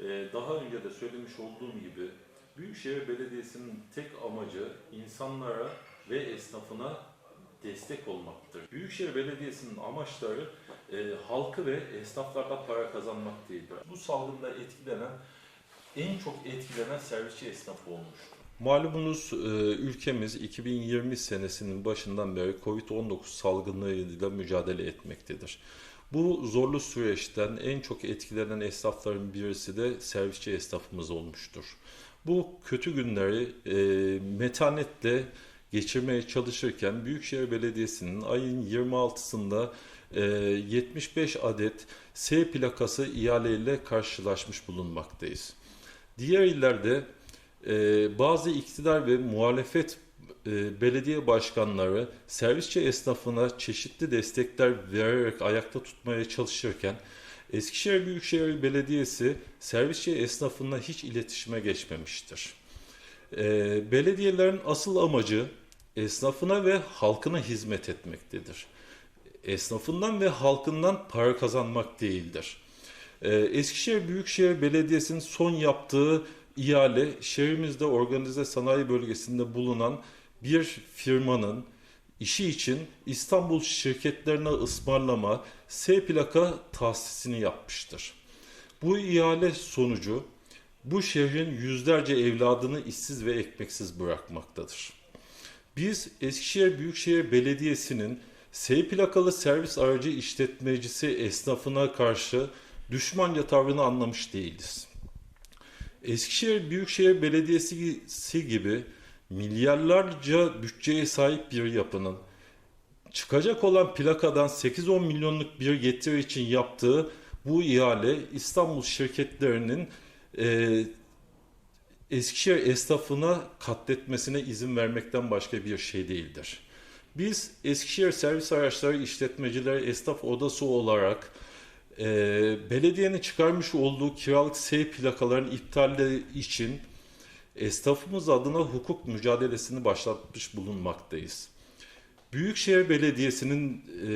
Ee, daha önce de söylemiş olduğum gibi Büyükşehir Belediyesi'nin tek amacı insanlara ve esnafına destek olmaktır. Büyükşehir Belediyesi'nin amaçları e, halkı ve esnaflardan para kazanmak değildir. Bu salgında etkilenen, en çok etkilenen servisçi esnafı olmuştur. Malumunuz e, ülkemiz 2020 senesinin başından beri Covid-19 salgınıyla mücadele etmektedir. Bu zorlu süreçten en çok etkilenen esnafların birisi de servisçi esnafımız olmuştur. Bu kötü günleri e, metanetle geçirmeye çalışırken Büyükşehir Belediyesi'nin ayın 26'sında e, 75 adet S plakası ihaleyle karşılaşmış bulunmaktayız. Diğer illerde e, bazı iktidar ve muhalefet e, belediye başkanları servisçi esnafına çeşitli destekler vererek ayakta tutmaya çalışırken Eskişehir Büyükşehir Belediyesi servisçi esnafına hiç iletişime geçmemiştir. E, belediyelerin asıl amacı esnafına ve halkına hizmet etmektedir. Esnafından ve halkından para kazanmak değildir. Ee, Eskişehir Büyükşehir Belediyesi'nin son yaptığı ihale şehrimizde organize sanayi bölgesinde bulunan bir firmanın işi için İstanbul şirketlerine ısmarlama S plaka tahsisini yapmıştır. Bu ihale sonucu bu şehrin yüzlerce evladını işsiz ve ekmeksiz bırakmaktadır. Biz Eskişehir Büyükşehir Belediyesi'nin S plakalı servis aracı işletmecisi esnafına karşı düşmanca tavrını anlamış değiliz. Eskişehir Büyükşehir Belediyesi gibi milyarlarca bütçeye sahip bir yapının çıkacak olan plakadan 8-10 milyonluk bir getiri için yaptığı bu ihale İstanbul şirketlerinin e, Eskişehir esnafına katletmesine izin vermekten başka bir şey değildir. Biz Eskişehir Servis Araçları İşletmecileri Esnaf Odası olarak e, belediyenin çıkarmış olduğu kiralık S plakaların iptali için esnafımız adına hukuk mücadelesini başlatmış bulunmaktayız. Büyükşehir Belediyesi'nin e,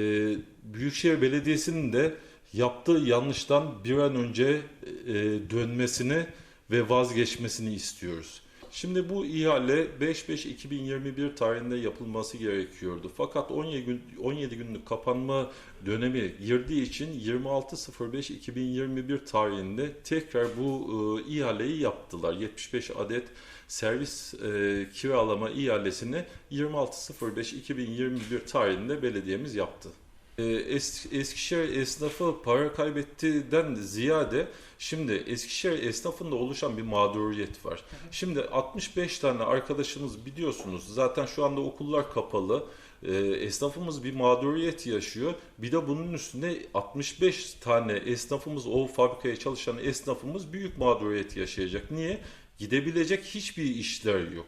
Büyükşehir Belediyesi'nin de yaptığı yanlıştan bir an önce e, dönmesini ve vazgeçmesini istiyoruz. Şimdi bu ihale 5-5-2021 tarihinde yapılması gerekiyordu. Fakat 17, gün, 17 günlük kapanma dönemi girdiği için 26.05.2021 tarihinde tekrar bu e, ihaleyi yaptılar. 75 adet servis e, kiralama ihalesini 26.05.2021 tarihinde belediyemiz yaptı. Ee, Es- Eskişehir esnafı para kaybettiğinden ziyade şimdi Eskişehir esnafında oluşan bir mağduriyet var. Şimdi 65 tane arkadaşımız biliyorsunuz zaten şu anda okullar kapalı. Ee, Esnafımız bir mağduriyet yaşıyor. Bir de bunun üstüne 65 tane esnafımız, o fabrikaya çalışan esnafımız büyük mağduriyet yaşayacak. Niye? Gidebilecek hiçbir işler yok.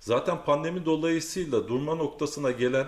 Zaten pandemi dolayısıyla durma noktasına gelen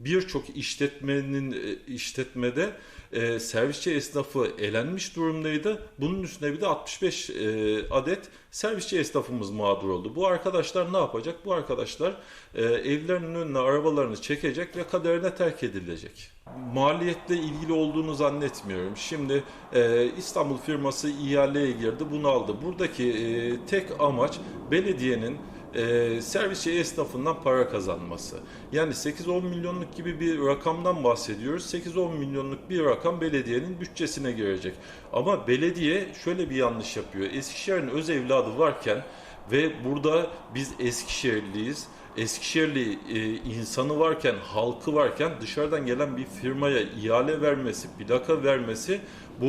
birçok işletmenin e, işletmede e, servisçi esnafı elenmiş durumdaydı. Bunun üstüne bir de 65 e, adet servisçi esnafımız mağdur oldu. Bu arkadaşlar ne yapacak? Bu arkadaşlar e, evlerinin önüne arabalarını çekecek ve kaderine terk edilecek. Maliyetle ilgili olduğunu zannetmiyorum. Şimdi e, İstanbul firması ihaleye girdi, bunu aldı. Buradaki e, tek amaç belediyenin e, servisçi esnafından para kazanması. Yani 8-10 milyonluk gibi bir rakamdan bahsediyoruz. 8-10 milyonluk bir rakam belediyenin bütçesine girecek. Ama belediye şöyle bir yanlış yapıyor. Eskişehir'in öz evladı varken ve burada biz Eskişehirliyiz. Eskişehirli e, insanı varken, halkı varken dışarıdan gelen bir firmaya ihale vermesi, plaka vermesi bu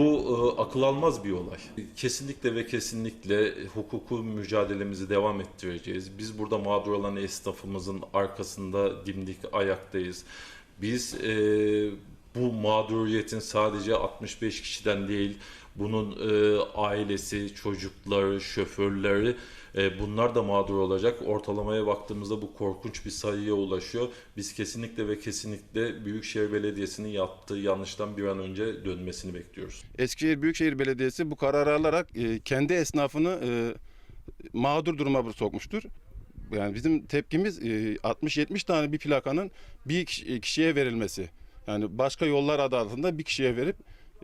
e, akıl almaz bir olay. Kesinlikle ve kesinlikle hukuku mücadelemizi devam ettireceğiz. Biz burada mağdur olan esnafımızın arkasında dimdik ayaktayız. Biz e, bu mağduriyetin sadece 65 kişiden değil, bunun e, ailesi, çocukları, şoförleri e, bunlar da mağdur olacak. Ortalamaya baktığımızda bu korkunç bir sayıya ulaşıyor. Biz kesinlikle ve kesinlikle Büyükşehir Belediyesi'nin yaptığı yanlıştan bir an önce dönmesini bekliyoruz. Eskişehir Büyükşehir Belediyesi bu kararı alarak e, kendi esnafını e, mağdur duruma sokmuştur. Yani bizim tepkimiz e, 60-70 tane bir plakanın bir kişi- kişiye verilmesi. Yani başka yollar adı altında bir kişiye verip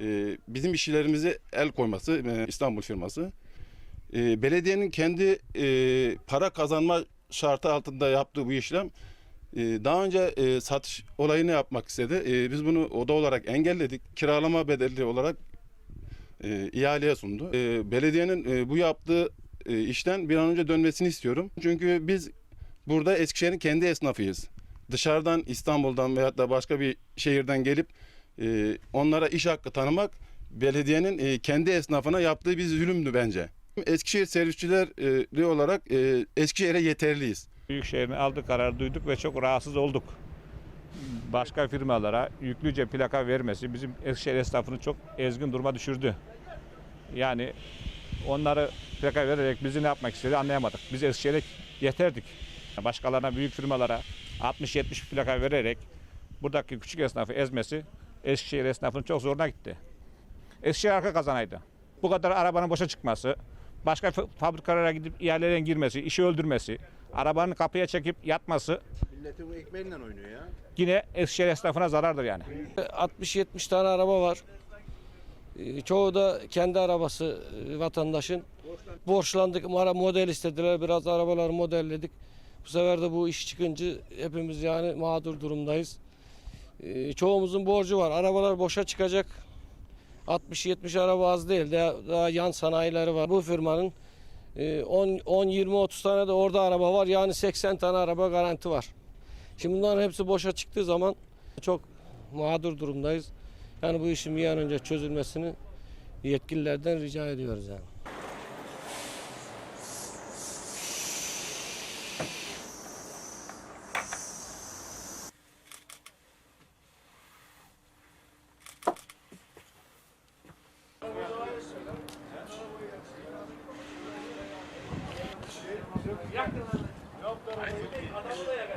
e, bizim işçilerimize el koyması e, İstanbul firması. E, belediyenin kendi e, para kazanma şartı altında yaptığı bu işlem e, daha önce e, satış olayını yapmak istedi. E, biz bunu oda olarak engelledik. Kiralama bedeli olarak e, ihaleye sundu. E, belediyenin e, bu yaptığı e, işten bir an önce dönmesini istiyorum. Çünkü biz burada Eskişehir'in kendi esnafıyız. Dışarıdan İstanbul'dan veyahut da başka bir şehirden gelip e, onlara iş hakkı tanımak belediyenin e, kendi esnafına yaptığı bir zulümdü bence. Eskişehir servisçileri olarak e, Eskişehir'e yeterliyiz. Büyükşehir'in aldığı kararı duyduk ve çok rahatsız olduk. Başka firmalara yüklüce plaka vermesi bizim Eskişehir esnafını çok ezgin duruma düşürdü. Yani onları plaka vererek bizi ne yapmak istedi anlayamadık. Biz Eskişehir'e yeterdik. Başkalarına, büyük firmalara 60-70 plaka vererek buradaki küçük esnafı ezmesi Eskişehir esnafının çok zoruna gitti. Eskişehir arka kazanaydı. Bu kadar arabanın boşa çıkması, başka fa- fabrikalara gidip ihaleden girmesi, işi öldürmesi, arabanın kapıya çekip yatması Milletin ekmeğiyle oynuyor ya. yine Eskişehir esnafına zarardır yani. 60-70 tane araba var. Ee, Çoğu da kendi arabası e, vatandaşın. Borçlandık, model istediler. Biraz arabaları modelledik. Bu sefer de bu iş çıkınca hepimiz yani mağdur durumdayız. Ee, Çoğumuzun borcu var. Arabalar boşa çıkacak. 60-70 araba az değil. Daha, daha yan sanayileri var. Bu firmanın e, 10-20-30 tane de orada araba var. Yani 80 tane araba garanti var. Şimdi bunların hepsi boşa çıktığı zaman çok mağdur durumdayız. Yani bu işin bir an önce çözülmesini yetkililerden rica ediyoruz yani. Adamı da yakaladı.